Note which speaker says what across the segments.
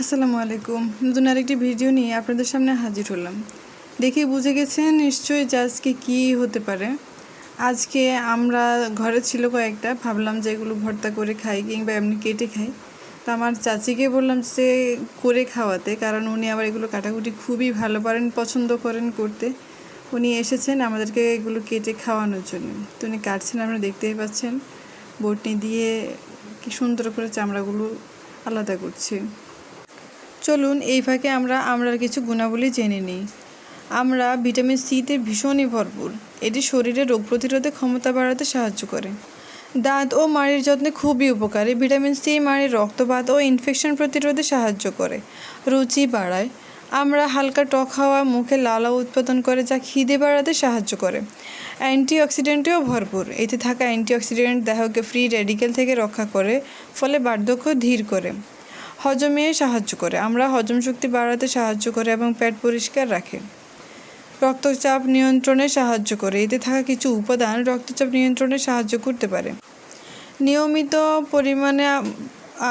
Speaker 1: আসসালামু আলাইকুম। নতুন আরেকটি ভিডিও নিয়ে আপনাদের সামনে হাজির হলাম। দেখে বুঝে গেছেন নিশ্চয়ই যে আজকে কী হতে পারে। আজকে আমরা ঘরে ছিল কয়েকটা, ভাবলাম যে এগুলো ভর্তা করে খাই কিংবা এমনি কেটে খাই। তো আমার চাচিকে বললাম যে করে খাওয়াতে, কারণ উনি আবার এগুলো কাটাকুটি খুবই ভালো পারেন, পছন্দ করেন করতে। উনি এসেছেন আমাদেরকে এগুলো কেটে খাওয়ানোর জন্য। তো উনি কাটছেন, আপনারা দেখতেই পাচ্ছেন। বটনি দিয়ে কি সুন্দর করে চামড়াগুলো আলাদা করছে। চলুন এই ফাঁকে আমরা আমরার কিছু গুণাবলী জেনে নিই। আমরা ভিটামিন সিতে ভীষণই ভরপুর। এটি শরীরে রোগ প্রতিরোধে ক্ষমতা বাড়াতে সাহায্য করে। দাঁত ও মাড়ির যত্নে খুবই উপকারী। ভিটামিন সি মাড়ির রক্তপাত ও ইনফেকশন প্রতিরোধে সাহায্য করে। রুচি বাড়ায়। আমরা হালকা টক হাওয়া মুখে লালা উৎপাদন করে যা খিদে বাড়াতে সাহায্য করে। অ্যান্টিঅক্সিডেন্টেও ভরপুর। এতে থাকা অ্যান্টিঅক্সিডেন্ট দেহকে ফ্রি রেডিকেল থেকে রক্ষা করে, ফলে বার্ধক্য ধীর করে। হজমে সাহায্য করে। আমরা হজম শক্তি বাড়াতে সাহায্য করে এবং পেট পরিষ্কার রাখে। রক্তচাপ নিয়ন্ত্রণে সাহায্য করে। এতে থাকা কিছু উপাদান রক্তচাপ নিয়ন্ত্রণে সাহায্য করতে পারে। নিয়মিত পরিমাণে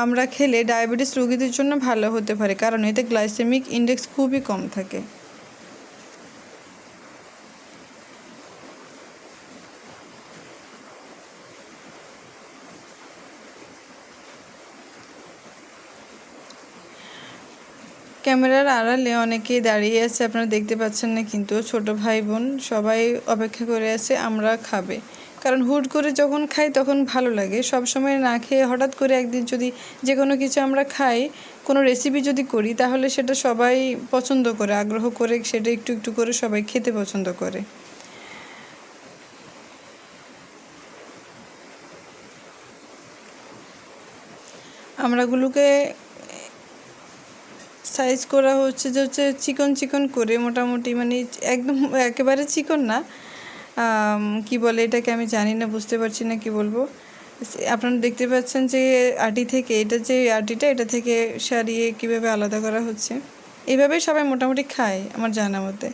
Speaker 1: আমরা খেলে ডায়াবেটিস রোগীদের জন্য ভালো হতে পারে, কারণ এতে গ্লাইসেমিক ইন্ডেক্স খুবই কম থাকে। ক্যামেরার আড়ালে অনেকেই দাঁড়িয়ে আছে, আপনারা দেখতে পাচ্ছেন না, কিন্তু ছোট ভাই বোন সবাই অপেক্ষা করে আছে, আমরা খাবে। কারণ হুট করে যখন খাই তখন ভালো লাগে। সব সময় না খেয়ে হঠাৎ করে একদিন যদি যে কোনো কিছু আমরা খাই, কোনো রেসিপি যদি করি, তাহলে সেটা সবাই পছন্দ করে, আগ্রহ করে সেটা একটু একটু করে সবাই খেতে পছন্দ করে। আমরাগুলোকে সাইজ করা হচ্ছে যে হচ্ছে চিকন চিকন করে মোটামুটি মানে একদম একেবারে চিকন না। কি বলে এটাকে আমি জানি না, বুঝতে পারছি না কি বলব। আপনারা দেখতে পাচ্ছেন যে আটি থেকে এটা যে আটিটা, এটা থেকে সারিয়ে কীভাবে আলাদা করা হচ্ছে। এইভাবে সবাই মোটামুটি খায় আমার জানা মতে।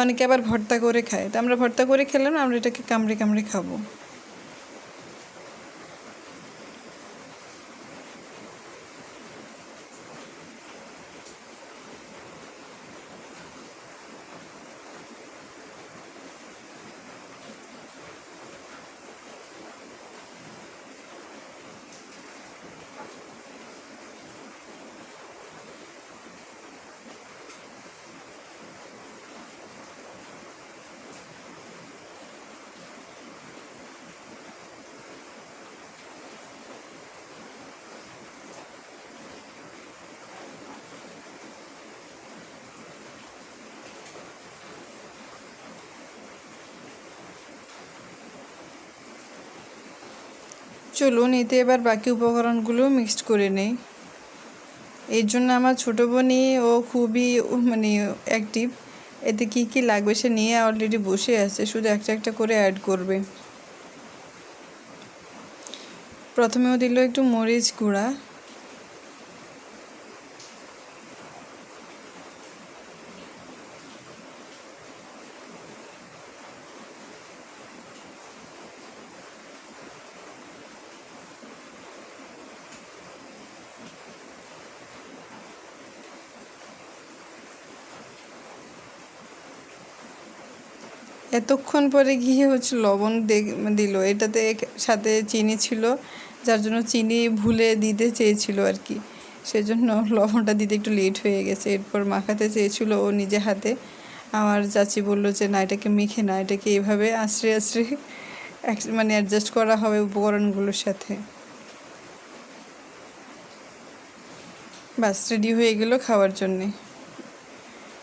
Speaker 1: অনেকে আবার ভর্তা করে খায়। তো আমরা ভর্তা করে খেলাম আমরা এটাকে কামড়ে কামড়ে খাব। চলুন এতে এবার বাকি উপকরণগুলো মিক্সড করে নেই। এর জন্য আমার ছোটো বোনই ও খুবই মানে অ্যাক্টিভ এতে কি কি লাগবে সে নিয়ে অলরেডি বসে আছে, শুধু একটা একটা করে অ্যাড করবে। প্রথমেও দিল একটু মরিচ গুঁড়া। এতক্ষণ পরে গিয়ে হচ্ছে লবণ দিল। এটাতে সাথে চিনি ছিল, যার জন্য চিনি ভুলে দিতে চেয়েছিল আর কি। সেজন্য লবণটা দিতে একটু লেট হয়ে গেছে। এরপর মাখাতে চেয়েছিল ও নিজে হাতে। আমার চাচি বলল যে, না, এটাকে মেখে না, এটাকে এভাবে আশ্রে আশ্রে মানে অ্যাডজাস্ট করা হবে উপকরণগুলোর সাথে। বাস রেডি হয়ে গেল খাওয়ার জন্যে।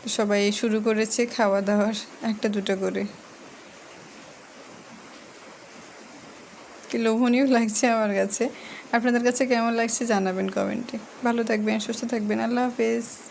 Speaker 1: সবাই শুরু করেছে খাওয়া দাওয়ার একটা দুটো করে। কি লোভনীয় লাগছে আমার কাছে। আপনাদের কাছে কেমন লাগছে জানাবেন কমেন্টে। ভালো থাকবেন, সুস্থ থাকবেন। আল্লাহ হাফেজ।